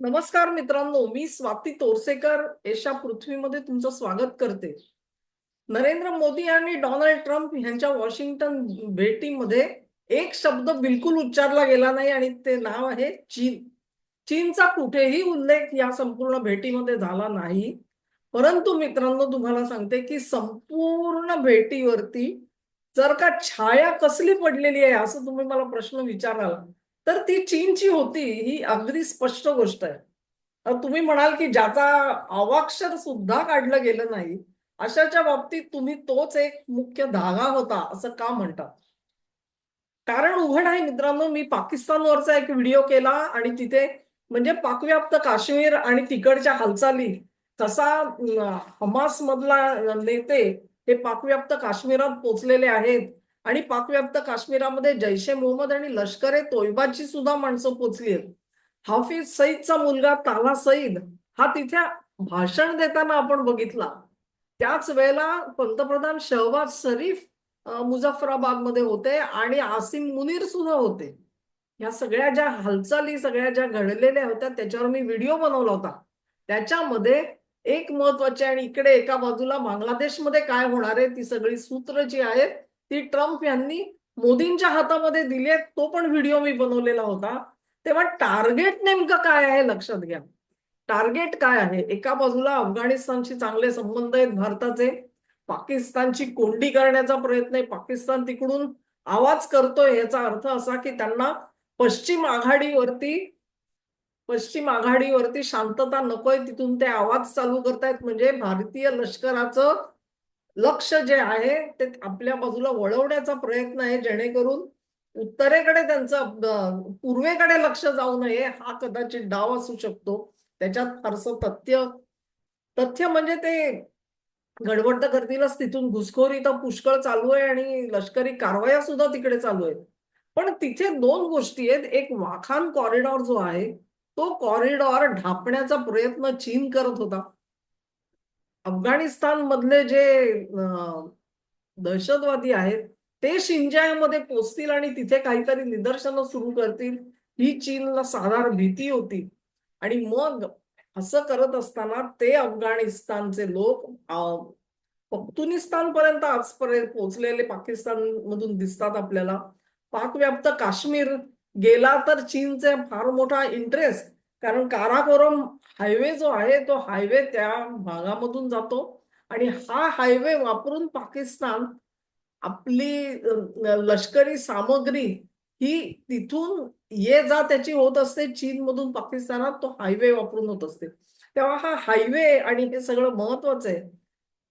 नमस्कार मित्रांनो मी स्वाती तोरसेकर. एशा पृथ्वीमध्ये तुमचं स्वागत करते. नरेंद्र मोदी आणि डोनाल्ड ट्रम्प यांच्या वॉशिंग्टन भेटीमध्ये एक शब्द बिलकुल उच्चारला गेला नाही आणि ते नाव आहे चीन. चीनचा कुठेही उल्लेख या संपूर्ण भेटीमध्ये झाला नाही. परंतु मित्रांनो तुम्हाला सांगते की संपूर्ण भेटीवरती जर का छाया कसली पडलेली आहे असं तुम्ही मला प्रश्न विचाराल तर ती चीनची होती ही अगदी स्पष्ट गोष्ट आहे. तुम्ही म्हणाल की ज्याचा अवाक्षर सुद्धा काढलं गेलं नाही अशाच्या बाबतीत तुम्ही तोच एक मुख्य धागा होता असं का म्हणता? कारण उघड आहे मित्रांनो मी पाकिस्तानवरचा एक व्हिडिओ केला आणि तिथे म्हणजे पाकव्याप्त काश्मीर आणि तिकडच्या हालचाली कसा हमास मधला नेते हे पाकव्याप्त काश्मीरात पोचलेले आहेत. आणि पाकव्याप्त काश्मीरामध्ये जैशे मोहम्मद आणि लष्कर ए तोयबाची सुद्धा माणसं पोचली आहेत. हाफिज सईदचा मुलगा ताला सईद हा तिथे भाषण देताना आपण बघितला. त्याच वेळेला पंतप्रधान शहबाज शरीफ मुझफ्फराबादमध्ये होते आणि आसिम मुनीर सुद्धा होते. या सगळ्या ज्या हालचाली सगळ्या ज्या घडलेल्या होत्या त्याच्यावर मी व्हिडिओ बनवला होता. त्याच्यामध्ये एक महत्त्वाचे आणि इकडे एका बाजूला बांगलादेशमध्ये काय होणार आहे ती सगळी सूत्र जी आहेत ती ट्रम्प यांनी मोदींच्या हातामध्ये दिली आहे तो पण व्हिडिओ मी बनवलेला होता. तेव्हा टार्गेट नेमकं काय आहे लक्षात घ्या. टार्गेट काय आहे? एका बाजूला अफगाणिस्तानशी चांगले संबंध आहेत भारताचे. पाकिस्तानची कोंडी करण्याचा प्रयत्न आहे. पाकिस्तान तिकडून आवाज करतोय. याचा अर्थ असा की त्यांना पश्चिम आघाडीवरती पश्चिम आघाडीवरती शांतता नकोय. तिथून ते आवाज चालू करतायत. म्हणजे भारतीय लष्कराचं लक्ष जे आहे ते आपल्या बाजूला वळवण्याचा प्रयत्न आहे जेणेकरून उत्तरेकडे त्यांचं पूर्वेकडे लक्ष जाऊ नये हा कदाचित डाव असू शकतो. त्याच्यात फारसं तथ्य तथ्य म्हणजे ते गडबड तर करतीलच तिथून घुसखोरी तर पुष्कळ चालू आहे आणि लष्करी कारवाया सुद्धा तिकडे चालू आहेत. पण तिथे दोन गोष्टी आहेत. एक वाखान कॉरिडॉर जो आहे तो कॉरिडॉर ढापण्याचा प्रयत्न चीन करत होता. अफगाणिस्तान मधले जे दहशतवादी आहेत ते शिंजायामध्ये पोचतील आणि तिथे काहीतरी निदर्शनं सुरू करतील. ही चीनला साधारण भीती होती. आणि मग असं करत असताना ते अफगाणिस्तानचे लोक पख्तुनिस्तान पर्यंत आजपर्यंत पोहोचलेले पाकिस्तान मधून दिसतात आपल्याला. पाकव्याप्त काश्मीर गेला तर चीनचे फार मोठा इंटरेस्ट कारण काराकोरम हायवे जो आहे तो हायवे त्या भागामधून जातो. आणि हा हायवे वापरून पाकिस्तान आपली लष्करी सामग्री ही तिथून ये जा त्याची होत असते. चीन मधून पाकिस्तानात तो हायवे वापरून होत असते. तेव्हा हा हायवे आणि हे सगळं महत्वाचं आहे.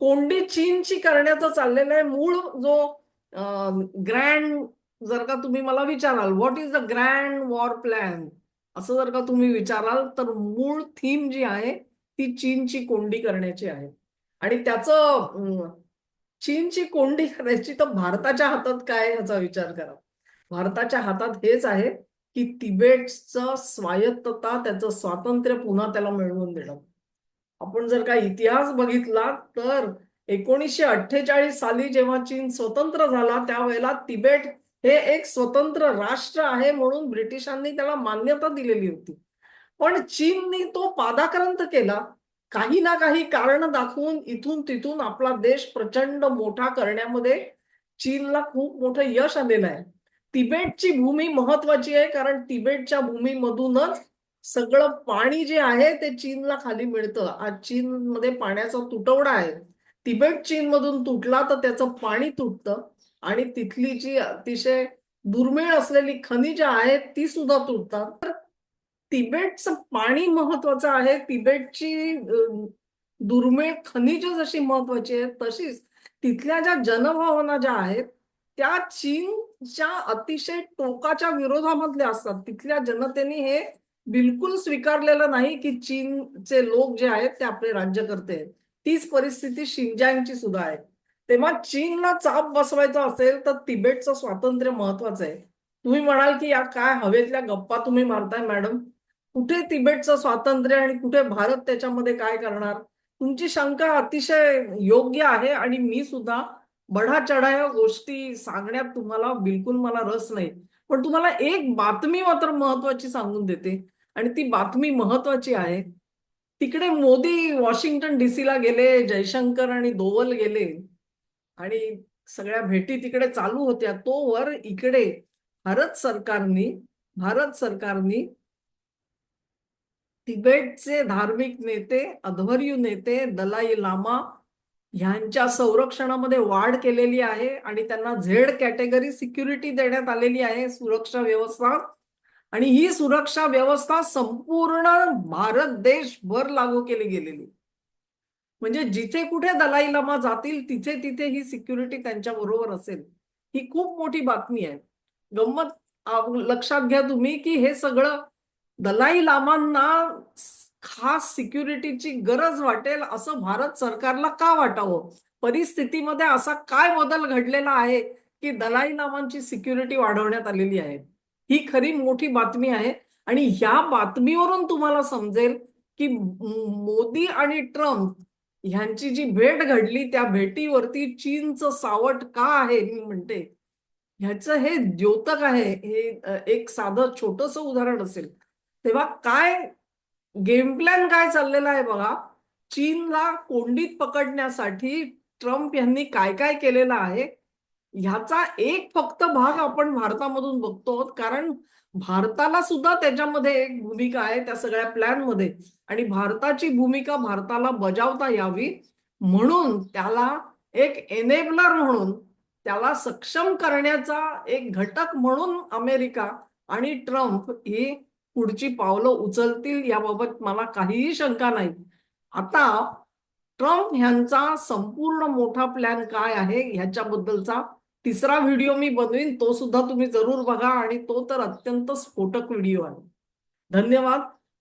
कोंडी चीनची करण्याचं चाललेलं आहे. मूळ जो ग्रँड जर का तुम्ही मला विचाराल what is the grand war plan असं जर का तुम्ही विचाराल तर मूळ थीम जी आहे ती चीनची कोंडी करण्याची आहे. आणि त्याचं चीनची कोंडी करायची तर भारताच्या हातात काय याचा विचार करा. भारताच्या हातात हेच आहे की तिबेटचं स्वायत्तता त्याचं स्वातंत्र्य पुन्हा त्याला मिळवून देणं. आपण जर का इतिहास बघितला तर एकोणीसशे अठ्ठेचाळीस साली जेव्हा चीन स्वतंत्र झाला त्यावेळेला तिबेट हे एक स्वतंत्र राष्ट्र आहे म्हणून ब्रिटिशांनी त्याला मान्यता दिलेली होती. पण चीननी तो पादाक्रांत केला. काही ना काही कारण दाखवून इथून तिथून आपला देश प्रचंड मोठा करण्यामध्ये चीनला खूप मोठं यश आलेलं आहे. तिबेटची भूमी महत्वाची आहे कारण तिबेटच्या भूमीमधूनच सगळं पाणी जे आहे ते चीनला खाली मिळतं. आज चीनमध्ये पाण्याचा तुटवडा आहे. तिबेट चीनमधून तुटला तर त्याचं पाणी तुटतं. आणि तिथली जी अतिशय दुर्मिळ असलेली खनिज आहेत ती सुद्धा तुटतात. तर तिबेटचं पाणी महत्वाचं आहे. तिबेटची दुर्मिळ खनिज जशी महत्वाची आहेत तशीच तिथल्या ज्या जनभावना ज्या आहेत त्या चीनच्या अतिशय टोकाच्या विरोधामधल्या असतात. तिथल्या जनतेने हे बिलकुल स्वीकारलेलं नाही की चीनचे लोक जे आहेत ते आपले राज्य करते तीच परिस्थिती शिंजांगची सुद्धा आहे. तेव्हा चीनला चाप बसवायचा असेल तर तिबेटचं स्वातंत्र्य महत्वाचं आहे. तुम्ही म्हणाल की या काय हवेतल्या गप्पा तुम्ही मारताय मॅडम? कुठे तिबेटचं स्वातंत्र्य आणि कुठे भारत त्याच्यामध्ये काय करणार? तुमची शंका अतिशय योग्य आहे आणि मी सुद्धा बढा चढा गोष्टी सांगण्यात तुम्हाला बिलकुल मला रस नाही. पण तुम्हाला एक बातमी मात्र महत्वाची सांगून देते आणि ती बातमी महत्वाची आहे. तिकडे मोदी वॉशिंग्टन डीसीला गेले जयशंकर आणि दोवल गेले. आणि सगळ्या भेटी तिकडे चालू होत्या. तोवर इकडे भारत सरकारनी भारत सरकारनी तिबेटचे धार्मिक नेते अध्वर्यू नेते दलाई लामा ह्यांच्या संरक्षणामध्ये वाढ केलेली आहे आणि त्यांना झेड कॅटेगरी सिक्युरिटी देण्यात आलेली आहे सुरक्षा व्यवस्था. आणि ही सुरक्षा व्यवस्था संपूर्ण भारत देशभर लागू केली गेलेली. म्हणजे जिथे कुठे दलाई लामा जातील तिथे तिथे ही सिक्युरिटी त्यांच्या बरोबर असेल. ही खूप मोठी बातमी आहे. गंमत लक्षात घ्या तुम्ही की हे सगळं दलाई लामांना खास सिक्युरिटीची गरज वाटेल असं भारत सरकारला का वाटावं? परिस्थितीमध्ये असा काय बदल घडलेला आहे की दलाई लामांची सिक्युरिटी वाढवण्यात आलेली आहे? ही खरी मोठी बातमी आहे. आणि ह्या बातमीवरून तुम्हाला समजेल की मोदी आणि ट्रम्प ह्यांची जी भेट घडली त्या भेटीवरती चीनचं सावट का आहे मी म्हणते. ह्याचं हे द्योतक आहे हे एक साधं छोटस उदाहरण असेल. तेव्हा काय गेम प्लॅन काय चाललेला आहे बघा. चीनला कोंडीत पकडण्यासाठी ट्रम्प यांनी काय काय केलेलं आहे? ह्याचा एक फक्त भाग आपण भारतामधून बघतो कारण भारताला सुद्धा त्याच्यामध्ये एक भूमिका आहे त्या सगळ्या प्लॅनमध्ये. आणि भारताची भूमिका भारताला बजावता यावी म्हणून त्याला एक एनेबलर म्हणून त्याला सक्षम करण्याचा एक घटक म्हणून अमेरिका आणि ट्रम्प ही पुढची पावलं उचलतील याबाबत मला काहीही शंका नाही. आता ट्रम्प ह्यांचा संपूर्ण मोठा प्लॅन काय आहे ह्याच्याबद्दलचा तिसरा व्हिडिओ मी बनवीन तो सुद्धा तुम्ही जरूर बघा आणि तो तर अत्यंत स्फोटक व्हिडिओ आहे. धन्यवाद.